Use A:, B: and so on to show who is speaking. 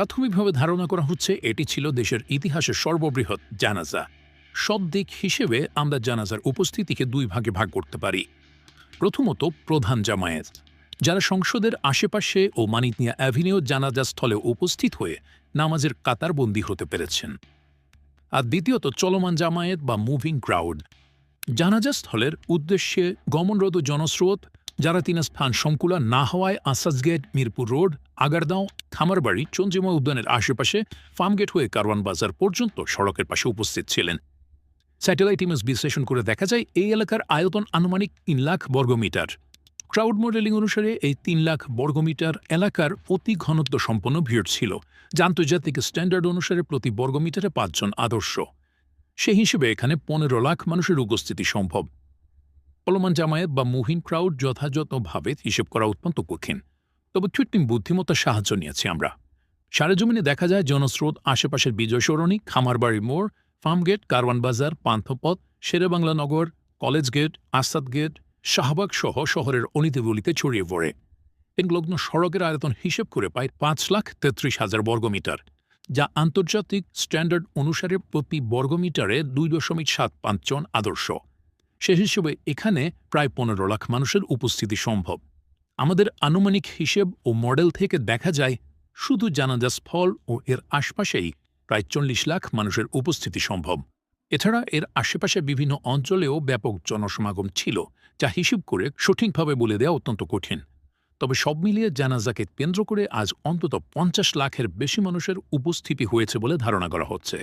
A: প্রাথমিকভাবে ধারণা করা হচ্ছে এটি ছিল দেশের ইতিহাসের সর্ববৃহৎ জানাজা। সব দিক হিসেবে আমরা জানাজার উপস্থিতিকে দুই ভাগে ভাগ করতে পারি। প্রথমত, প্রধান জামায়াত, যারা সংসদের আশেপাশে ও মানিকনিয়া অ্যাভিনিউ জানাজা স্থলে উপস্থিত হয়ে নামাজের কাতারবন্দি হতে পেরেছেন। আর দ্বিতীয়ত, চলমান জামায়াত বা মুভিং ক্রাউড। জানাজা স্থলের উদ্দেশ্যে গমনরত জনস্রোত যারা তিনা স্থান সংকুলা না হওয়ায় আসাজগেট মিরপুর রোড আগারদাঁও খামারবাড়ি চন্দ্রিমা উদ্যানের আশেপাশে ফার্মগেট হয়ে কারওয়ান বাজার পর্যন্ত সড়কের পাশে উপস্থিত ছিলেন। স্যাটেলাইট ইমেজ বিশ্লেষণ করে দেখা যায়, এই এলাকার আয়তন আনুমানিক তিন লাখ বর্গমিটার ক্রাউড মডেলিং অনুসারে এই তিন লাখ বর্গমিটার এলাকার অতি ঘনত্ব সম্পন্ন ভিড় ছিল, যা আন্তর্জাতিক স্ট্যান্ডার্ড অনুসারে প্রতি বর্গমিটারে পাঁচজন আদর্শ। সেই হিসেবে এখানে পনেরো লাখ মানুষের উপস্থিতি সম্ভব। চলমান জামায়াত বা মুহিন ক্রাউড যথাযথভাবে হিসেব করা অত্যন্ত কঠিন। তবে কৃত্রিম বুদ্ধিমত্তার সাহায্য নিয়েছি আমরা। সারেজমিনে দেখা যায় জনস্রোত, আশেপাশের বিজয় সরণি, খামারবাড়ি মোড় Farmgate Karwan Bazar, Panthapath, Sherebangla Nagar college gate Asad gate Shahbag সহ শহরের অনিতিগুলিতে ছড়িয়ে পড়ে। সংলগ্ন সড়কের আয়তন হিসেব করে পায় পাঁচ লাখ তেত্রিশ হাজার বর্গমিটার, যা আন্তর্জাতিক স্ট্যান্ডার্ড অনুসারে প্রতি বর্গমিটারে দুই দশমিক সাত পাঁচজন আদর্শ। সে হিসেবে এখানে প্রায় পনেরো লাখ মানুষের উপস্থিতি সম্ভব। আমাদের আনুমানিক হিসেব ও মডেল থেকে দেখা যায়, শুধু জানাজা স্থল ও এর আশপাশেই প্রায় চল্লিশ লাখ মানুষের উপস্থিতি সম্ভব। এছাড়া এর আশেপাশে বিভিন্ন অঞ্চলেও ব্যাপক জনসমাগম ছিল, যা হিসেব করে সঠিকভাবে বলে দেওয়া অত্যন্ত কঠিন। তবে সব মিলিয়ে জানাজাকে কেন্দ্র করে আজ অন্তত পঞ্চাশ লাখের বেশি মানুষের উপস্থিতি হয়েছে বলে ধারণা করা হচ্ছে।